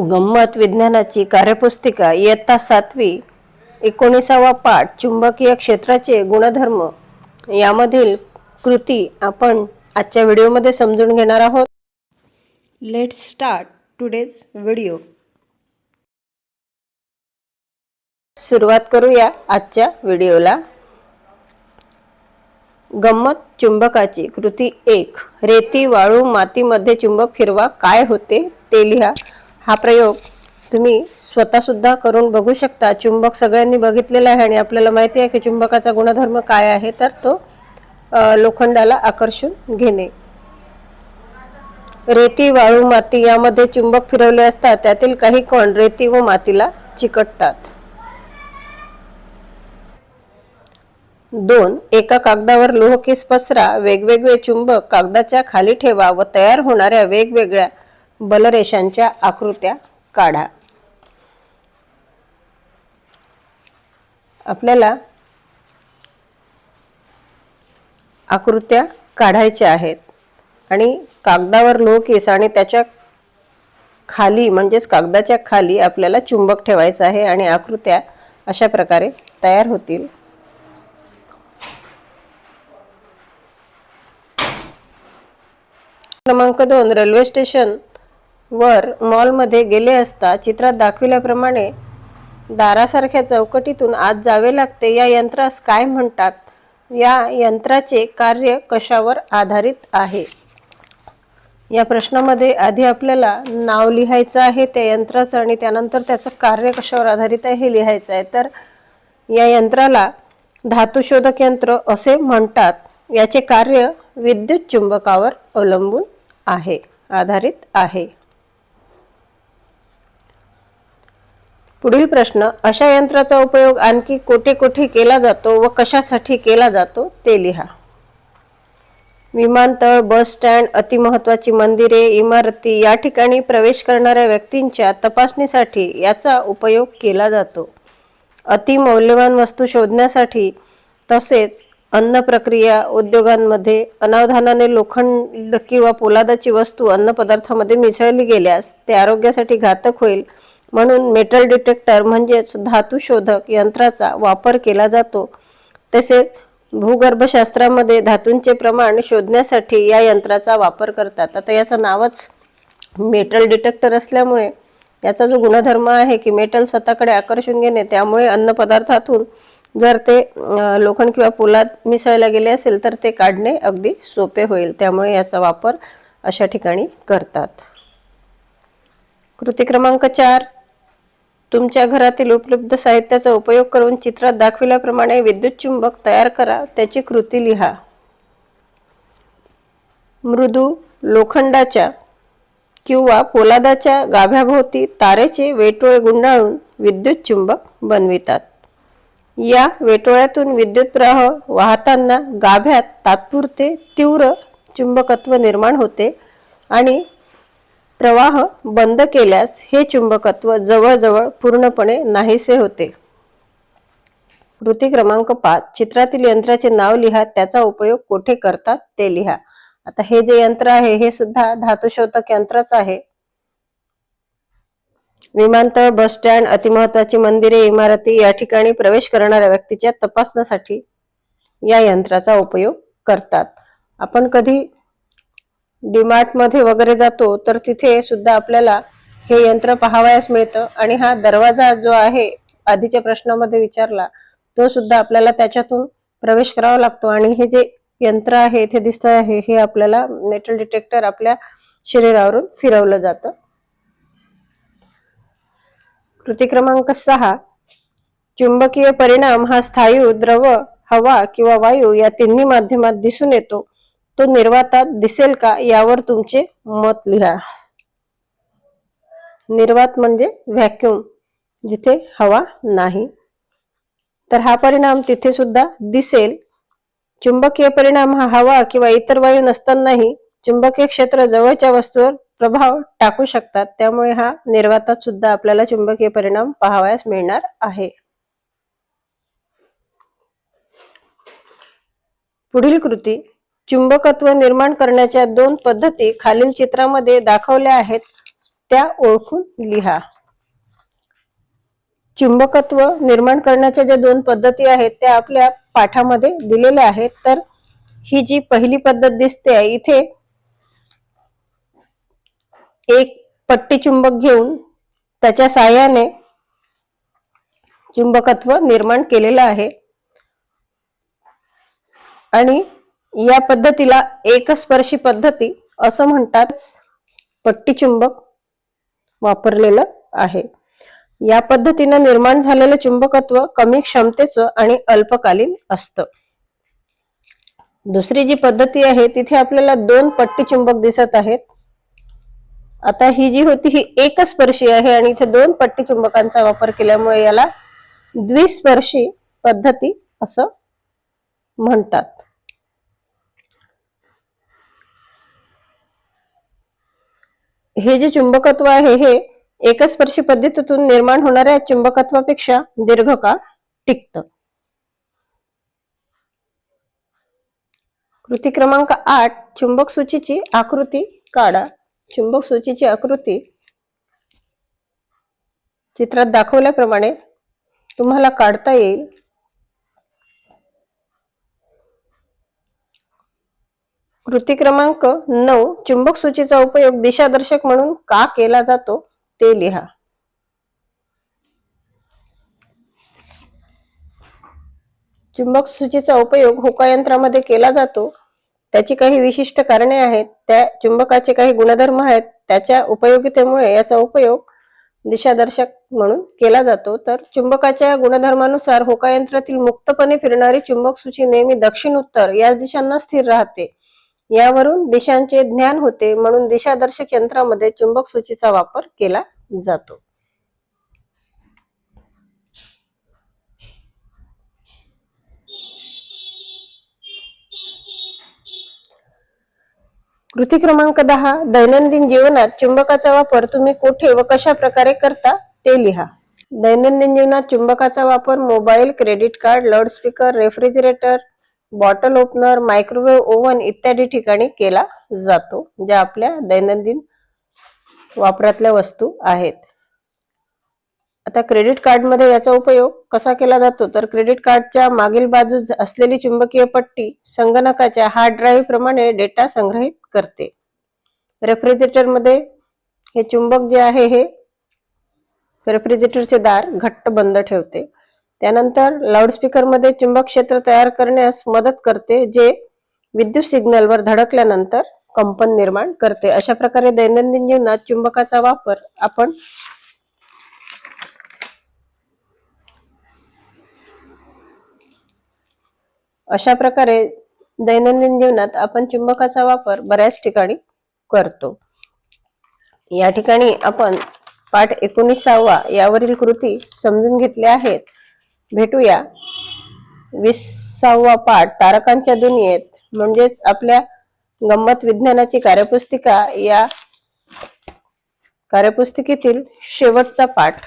गंमत विज्ञानाची कार्यपुस्तिका इयत्ता सातवी एकोणीसावा पाठ चुंबकीय क्षेत्राचे गुणधर्म यामधील कृती आपण आजच्या व्हिडिओमध्ये समजून घेणार आहोत. लेट्स स्टार्ट टुडेज व्हिडिओ सुरुवात करूया आजच्या व्हिडिओला. गंमत चुंबकाची कृती एक. रेती वाळू मातीमध्ये चुंबक फिरवा काय होते ते लिहा. हा प्रयोग तुम्ही स्वतःसुद्धा करून बघू शकता. चुंबक सगळ्यांनी बघितलेला आहे आणि आपल्याला माहिती आहे की चुंबकाचा गुणधर्म काय आहे तर तो लोखंडाला आकर्षून घेणे. रेती वाळू माती यामध्ये चुंबक फिरवले असतात. त्यातील काही कण रेती व मातीला चिकटतात? दोन एका कागदावर लोहकीस पसरा वेगवेगळे चुंबक कागदाच्या खाली ठेवा व तयार होणाऱ्या वेगवेगळ्या बलरेषांच्या आकृत्या काढा. आपल्याला आकृत्या काढायच्या आहेत. आणि कागदावर लोकेस आणि त्याच्याखाली म्हणजेच कागदाच्या खाली आपल्याला चुंबक ठेवायचं आहे आणि आकृत्या अशा प्रकारे तयार होतील. क्रमांक दोन रेल्वे स्टेशन. वर मॉलमध्ये गेले असता चित्रात दाखविल्याप्रमाणे दारासारख्या चौकटीतून आत जावे लागते. या यंत्रास काय म्हणतात? या यंत्राचे कार्य कशावर आधारित आहे? या प्रश्नामध्ये आधी आपल्याला नाव लिहायचं आहे त्या यंत्राचं आणि त्यानंतर त्याचं कार्य कशावर आधारित आहे हे लिहायचं आहे. तर या यंत्राला धातुशोधक यंत्र असे म्हणतात. याचे कार्य विद्युत चुंबकावर अवलंबून आहे आधारित आहे. पुढील प्रश्न अशा यंत्राचा उपयोग आणखी कोठे कोठे केला जातो व कशासाठी केला जातो ते लिहा. विमानतळ बस स्टँड अतिमहत्वाची मंदिरे इमारती या ठिकाणी प्रवेश करणाऱ्या व्यक्तींच्या तपासणीसाठी याचा उपयोग केला जातो. अतिमौल्यवान वस्तू शोधण्यासाठी तसेच अन्न प्रक्रिया उद्योगांमध्ये अनावधानाने लोखंड किंवा पोलादाची वस्तू अन्नपदार्थामध्ये मिसळली गेल्यास ते आरोग्यासाठी घातक होईल म्हणून मेटल डिटेक्टर म्हणजेच धातू शोधक यंत्राचा वापर केला जातो. तसेच भूगर्भशास्त्रामध्ये धातूंचे प्रमाण शोधण्यासाठी या यंत्राचा वापर करतात. आता याचं नावच मेटल डिटेक्टर असल्यामुळे याचा जो गुणधर्म आहे की मेटल स्वतःकडे आकर्षून घेणे त्यामुळे अन्नपदार्थातून जर ते लोखंड किंवा पोलाद मिसळला गेले असेल तर ते काढणे अगदी सोपे होईल. त्यामुळे याचा वापर अशा ठिकाणी करतात. कृती क्रमांक चार तुमच्या घरातील उपलब्ध साहित्याचा उपयोग करून चित्रात दाखविल्याप्रमाणे विद्युत चुंबक तयार करा त्याची कृती लिहा. मृदू लोखंडाच्या किंवा पोलादाच्या गाभ्याभोवती तारेचे वेटोळे गुंडाळून विद्युत चुंबक बनवितात. या वेटोळ्यातून विद्युत प्रवाह वाहताना गाभ्यात तात्पुरते तीव्र चुंबकत्व निर्माण होते आणि प्रवाह बंद केल्यास हे चुंबकत्व जवळजवळ पूर्णपणे नाहीसे होते. कृती क्रमांक पाच चित्रातील यंत्राचे नाव लिहा त्याचा उपयोग कोठे करतात ते लिहा. आता हे जे यंत्र आहे हे सुद्धा धातुशोधक यंत्रच आहे. विमानतळ बस स्टँड अतिमहत्वाची मंदिरे इमारती या ठिकाणी प्रवेश करणाऱ्या व्यक्तीच्या तपासण्यासाठी या यंत्राचा उपयोग करतात. आपण कधी मध्ये वगैरे जातो तर तिथे सुद्धा आपल्याला हे यंत्र पाहावयास मिळतं. आणि हा दरवाजा जो आहे आधीच्या प्रश्नामध्ये विचारला तो सुद्धा आपल्याला त्याच्यातून प्रवेश करावा लागतो. आणि हे जे यंत्र आहे इथे दिसत आहे हे आपल्याला मेटल डिटेक्टर आपल्या शरीरावरून फिरवलं जातं. कृती क्रमांक सहा. चुंबकीय परिणाम हा स्थायू द्रव हवा किंवा वायू या तिन्ही माध्यमात दिसून येतो. तो निर्वातात दिसेल का यावर तुमचे मत लिहा. निर्वात म्हणजे व्हॅक्युम जिथे हवा नाही. तर हा परिणाम तिथे सुद्धा दिसेल. चुंबकीय परिणाम हा हवा किंवा इतर वायू नसतानाही चुंबकीय क्षेत्र जवळच्या वस्तूवर प्रभाव टाकू शकतात. त्यामुळे हा निर्वातात सुद्धा आपल्याला चुंबकीय परिणाम पाहावयास मिळणार आहे. पुढील कृती चुंबकत्व निर्माण करण्याच्या दोन पद्धती खालील चित्रामध्ये दाखवल्या आहेत. त्या ओळखून लिहा. चुंबकत्व निर्माण करण्याच्या ज्या दोन पद्धती आहेत त्या आपल्या पाठामध्ये दिलेल्या आहेत. तर ही जी पहिली पद्धत दिसते आहे इथे एक पट्टी चुंबक घेऊन त्याच्या साह्याने चुंबकत्व निर्माण केलेलं आहे. आणि या पद्धतीला एकस्पर्शी पद्धती असं म्हणतात. पट्टी चुंबक वापरलेलं आहे. या पद्धतीनं निर्माण झालेलं चुंबकत्व कमी क्षमतेचं आणि अल्पकालीन असतं. दुसरी जी पद्धती आहे तिथे आपल्याला दोन पट्टी चुंबक दिसत आहेत. आता ही जी होती ही एकस्पर्शी आहे आणि इथे दोन पट्टी चुंबकांचा वापर केल्यामुळे याला द्विस्पर्शी पद्धती असं म्हणतात. हे जे चुंबकत्व आहे हे एकस्पर्शी पद्धतीतून निर्माण होणाऱ्या चुंबकत्वापेक्षा दीर्घकाळ टिकतं. कृती क्रमांक आठ चुंबक सूचीची आकृती काढा. चुंबक सूचीची आकृती चित्रात दाखवल्याप्रमाणे तुम्हाला काढता येईल. कृती क्रमांक नऊ चुंबक सूचीचा उपयोग दिशादर्शक म्हणून का केला जातो ते लिहा. चुंबक सूचीचा उपयोग होकायंत्रामध्ये केला जातो. त्याची काही विशिष्ट कारणे आहेत. त्या चुंबकाचे काही गुणधर्म आहेत. त्याच्या उपयोगितेमुळे याचा उपयोग दिशादर्शक म्हणून केला जातो. तर चुंबकाच्या गुणधर्मानुसार होकायंत्रातील मुक्तपणे फिरणारी चुंबक सूची नेहमी दक्षिण उत्तर या दिशांना स्थिर राहते. यावरून दिशांचे ज्ञान होते म्हणून दिशादर्शक यंत्रामध्ये चुंबक सूचीचा वापर केला जातो. कृती क्रमांक दहा दैनंदिन जीवनात चुंबकाचा वापर तुम्ही कुठे व कशा प्रकारे करता ते लिहा. दैनंदिन जीवनात चुंबकाचा वापर mobile credit card loudspeaker refrigerator bottle opener microwave oven इत्यादी ठिकाणी केला जातो ज्या आपल्या दैनंदिन वापरातल्या वस्तू आहेत. आता क्रेडिट कार्डमध्ये याचा उपयोग कसा केला जातो? तर क्रेडिट कार्डच्या मागील बाजूस असलेली चुंबकीय पट्टी संगणकाच्या हार्ड ड्राईव्ह प्रमाणे डेटा संग्रहित करते. रेफ्रिजरेटरमध्ये हे चुंबक जे आहे हे रेफ्रिजरेटरचे दार घट्ट बंद ठेवते. त्यानंतर लाऊडस्पीकरमध्ये चुंबक क्षेत्र तयार करण्यास मदत करते जे विद्युत सिग्नलवर धडकल्यानंतर कंपन निर्माण करते. अशा प्रकारे दैनंदिन जीवनात चुंबकाचा वापर आपण अशा प्रकारे दैनंदिन जीवनात आपण चुंबकाचा वापर बऱ्याच ठिकाणी करतो. या ठिकाणी आपण पाठ एकोणीसावा यावरील कृती समजून घेतल्या आहेत. भेटूया. विसावा पाठ तारकांच्या दुनियेत म्हणजेच आपल्या गंमत विज्ञानाची कार्यपुस्तिका या कार्यपुस्तिकेतील शेवटचा पाठ.